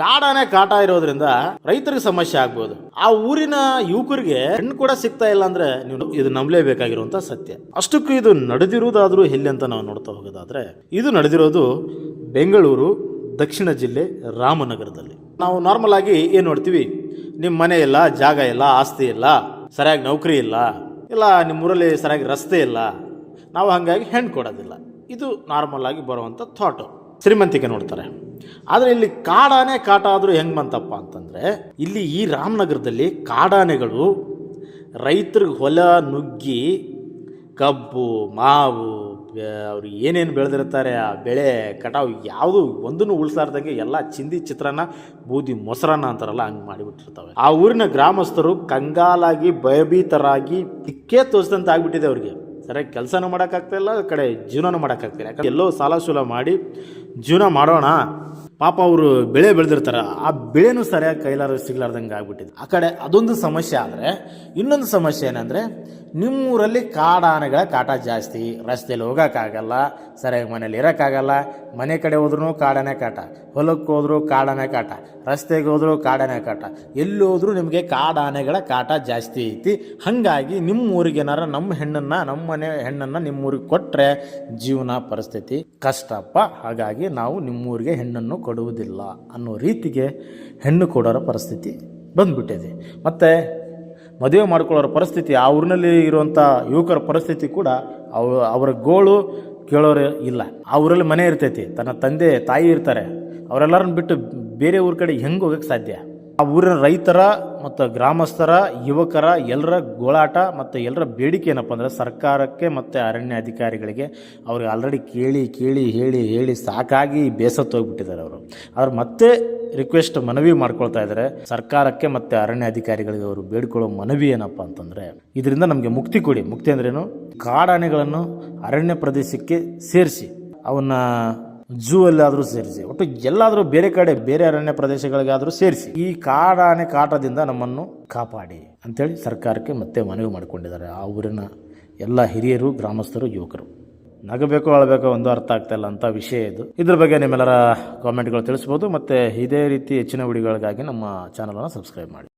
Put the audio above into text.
ಕಾಡಾನೆ ಕಾಟ ಇರೋದ್ರಿಂದ ರೈತರಿಗೆ ಸಮಸ್ಯೆ ಆಗ್ಬೋದು. ಆ ಊರಿನ ಯುವಕರಿಗೆ ಹೆಣ್ಣು ಕೂಡ ಸಿಗ್ತಾ ಇಲ್ಲ ಅಂದ್ರೆ ನೀವು ಇದು ನಂಬಲೇಬೇಕಾಗಿರುವಂತ ಸತ್ಯ. ಅಷ್ಟಕ್ಕೂ ಇದು ನಡೆದಿರುವುದಾದ್ರೂ ಎಲ್ಲಿ ಅಂತ ನಾವು ನೋಡ್ತಾ ಹೋಗೋದಾದ್ರೆ, ಇದು ನಡೆದಿರೋದು ಬೆಂಗಳೂರು, ದಕ್ಷಿಣ ಜಿಲ್ಲೆ, ರಾಮನಗರದಲ್ಲಿ. ನಾವು ನಾರ್ಮಲ್ ಆಗಿ ಏನು ನೋಡ್ತೀವಿ? ನಿಮ್ಮ ಮನೆ ಇಲ್ಲ, ಜಾಗ ಇಲ್ಲ, ಆಸ್ತಿ ಇಲ್ಲ, ಸರಿಯಾಗಿ ನೌಕರಿ ಇಲ್ಲ ಇಲ್ಲ ನಿಮ್ಮೂರಲ್ಲಿ ಸರಿಯಾಗಿ ರಸ್ತೆ ಇಲ್ಲ, ನಾವು ಹಾಗಾಗಿ ಹೆಣ್ಣು ಕೊಡೋದಿಲ್ಲ. ಇದು ನಾರ್ಮಲ್ ಆಗಿ ಬರುವಂಥ ಥಾಟು ಶ್ರೀಮಂತಿಕೆ ನೋಡ್ತಾರೆ. ಆದರೆ ಇಲ್ಲಿ ಕಾಡಾನೆ ಕಾಟ ಆದರೂ ಹೆಂಗೆ ಬಂತಪ್ಪ ಅಂತಂದರೆ, ಇಲ್ಲಿ ಈ ರಾಮನಗರದಲ್ಲಿ ಕಾಡಾನೆಗಳು ರೈತರಿಗೆ ಹೊಲ ನುಗ್ಗಿ ಕಬ್ಬು, ಮಾವು ಅವ್ರು ಏನೇನು ಬೆಳೆದಿರ್ತಾರೆ ಆ ಬೆಳೆ ಕಟಾವು ಯಾವುದು ಒಂದನ್ನು ಉಳಿಸಾರ್ದಂಗೆ ಎಲ್ಲ ಚಿಂದಿ ಚಿತ್ರಾನ್ನ, ಬೂದಿ ಮೊಸರನ್ನ ಅಂತಾರಲ್ಲ, ಹಂಗೆ ಮಾಡಿಬಿಟ್ಟಿರ್ತವೆ. ಆ ಊರಿನ ಗ್ರಾಮಸ್ಥರು ಕಂಗಾಲಾಗಿ, ಭಯಭೀತರಾಗಿ ತಿಕ್ಕೇ ತೋರಿಸಿದಂತೆ ಆಗಿಬಿಟ್ಟಿದೆ ಅವ್ರಿಗೆ. ಸರಿಯಾಗಿ ಕೆಲಸನೂ ಮಾಡೋಕ್ಕಾಗ್ತಾ ಇಲ್ಲ ಕಡೆ ಜೀವನನೂ ಮಾಡೋಕ್ಕಾಗ್ತಿಲ್ಲ ಯಾಕಂದ್ರೆ ಎಲ್ಲೋ ಸಾಲ ಸೂಲ ಮಾಡಿ ಜೀವನ ಮಾಡೋಣ ಪಾಪ ಅವರು ಬೆಳೆ ಬೆಳೆದಿರ್ತಾರೆ. ಆ ಬೆಳೆನೂ ಸರಿಯಾಗಿ ಕೈಲಾರ ಸಿಗ್ಲಾರ್ದಂಗೆ ಆಗ್ಬಿಟ್ಟಿದೆ. ಆ ಕಡೆ ಅದೊಂದು ಸಮಸ್ಯೆ ಆದರೆ, ಇನ್ನೊಂದು ಸಮಸ್ಯೆ ಏನಂದರೆ, ನಿಮ್ಮೂರಲ್ಲಿ ಕಾಡಾನೆಗಳ ಕಾಟ ಜಾಸ್ತಿ. ರಸ್ತೆಯಲ್ಲಿ ಹೋಗೋಕ್ಕಾಗಲ್ಲ, ಸರಿಯಾಗಿ ಮನೇಲಿ ಇರೋಕ್ಕಾಗಲ್ಲ. ಮನೆ ಕಡೆ ಹೋದ್ರೂ ಕಾಡಾನೆ ಕಾಟ. ಹೊಲಕ್ಕೆ ಹೋದರೂ ಕಾಡಾನೆ ಕಾಟ. ರಸ್ತೆಗೆ ಹೋದರೂ ಕಾಡಾನೆ ಕಾಟ. ಎಲ್ಲಿ ಹೋದ್ರೂ ನಿಮಗೆ ಕಾಡಾನೆಗಳ ಕಾಟ ಜಾಸ್ತಿ ಐತಿ. ಹಾಗಾಗಿ ನಿಮ್ಮ ಊರಿಗೆ ಏನಾರ ನಮ್ಮ ಹೆಣ್ಣನ್ನು, ನಮ್ಮ ಮನೆ ಹೆಣ್ಣನ್ನು ನಿಮ್ಮೂರಿಗೆ ಕೊಟ್ಟರೆ ಜೀವನ ಪರಿಸ್ಥಿತಿ ಕಷ್ಟಪ್ಪ. ಹಾಗಾಗಿ ನಾವು ನಿಮ್ಮೂರಿಗೆ ಹೆಣ್ಣನ್ನು ಕೊಡುವುದಿಲ್ಲ ಅನ್ನೋ ರೀತಿಗೆ ಹೆಣ್ಣು ಕೊಡೋರ ಪರಿಸ್ಥಿತಿ ಬಂದುಬಿಟ್ಟಿದೆ. ಮತ್ತು ಮದುವೆ ಮಾಡ್ಕೊಳ್ಳೋರ ಪರಿಸ್ಥಿತಿ, ಆ ಊರಿನಲ್ಲಿ ಇರುವಂಥ ಯುವಕರ ಪರಿಸ್ಥಿತಿ ಕೂಡ ಅವ, ಅವರ ಗೋಳು ಕೇಳೋರು ಇಲ್ಲ. ಆ ಊರಲ್ಲಿ ಮನೆ ಇರ್ತೈತಿ, ತನ್ನ ತಂದೆ, ತಾಯಿ ಇರ್ತಾರೆ. ಅವರೆಲ್ಲರನ್ನ ಬಿಟ್ಟು ಬೇರೆ ಊರ ಕಡೆ ಹೆಂಗೆ ಹೋಗಕ್ಕೆ ಸಾಧ್ಯ? ಆ ಊರಿನ ರೈತರ ಮತ್ತು ಗ್ರಾಮಸ್ಥರ, ಯುವಕರ, ಎಲ್ಲರ ಗೋಳಾಟ ಮತ್ತು ಎಲ್ಲರ ಬೇಡಿಕೆ ಏನಪ್ಪ ಅಂದರೆ ಸರ್ಕಾರಕ್ಕೆ ಮತ್ತು ಅರಣ್ಯ ಅಧಿಕಾರಿಗಳಿಗೆ ಅವ್ರಿಗೆ ಆಲ್ರೆಡಿ ಕೇಳಿ ಕೇಳಿ, ಹೇಳಿ ಹೇಳಿ ಸಾಕಾಗಿ ಬೇಸತ್ತು ಹೋಗ್ಬಿಟ್ಟಿದ್ದಾರೆ ಅವರು. ಅವ್ರು ಮತ್ತೆ ರಿಕ್ವೆಸ್ಟ್ ಮನವಿ ಮಾಡ್ಕೊಳ್ತಾ ಇದ್ದಾರೆ. ಸರ್ಕಾರಕ್ಕೆ ಮತ್ತು ಅರಣ್ಯ ಅಧಿಕಾರಿಗಳಿಗೆ ಅವರು ಬೇಡ್ಕೊಳ್ಳೋ ಮನವಿ ಏನಪ್ಪ ಅಂತಂದರೆ ಇದರಿಂದ ನಮಗೆ ಮುಕ್ತಿ ಕೊಡಿ. ಮುಕ್ತಿ ಅಂದ್ರೇನು? ಕಾಡಾನೆಗಳನ್ನು ಅರಣ್ಯ ಪ್ರದೇಶಕ್ಕೆ ಸೇರಿಸಿ. ಅವನ್ನ ಝೂ ಅಲ್ಲಾದರೂ ಸೇರಿಸಿ, ಒಟ್ಟು ಎಲ್ಲಾದರೂ ಬೇರೆ ಕಡೆ, ಬೇರೆ ಅರಣ್ಯ ಪ್ರದೇಶಗಳಿಗಾದರೂ ಸೇರಿಸಿ, ಈ ಕಾಡಾನೆ ಕಾಟದಿಂದ ನಮ್ಮನ್ನು ಕಾಪಾಡಿ ಅಂತೇಳಿ ಸರ್ಕಾರಕ್ಕೆ ಮತ್ತೆ ಮನವಿ ಮಾಡಿಕೊಂಡಿದ್ದಾರೆ. ಆ ಊರಿನ ಎಲ್ಲ ಹಿರಿಯರು, ಗ್ರಾಮಸ್ಥರು, ಯುವಕರು. ನಗಬೇಕು, ಅಳಬೇಕು ಒಂದು ಅರ್ಥ ಆಗ್ತಾ ಇಲ್ಲ ಅಂತ ವಿಷಯ ಇದು. ಇದ್ರ ಬಗ್ಗೆ ನಿಮ್ಮೆಲ್ಲರ ಕಾಮೆಂಟ್ಗಳು ತಿಳಿಸ್ಬೋದು. ಮತ್ತು ಇದೇ ರೀತಿ ಹೆಚ್ಚಿನ ವಿಡಿಯೋಗಳಿಗಾಗಿ ನಮ್ಮ ಚಾನಲನ್ನು ಸಬ್ಸ್ಕ್ರೈಬ್ ಮಾಡಿ.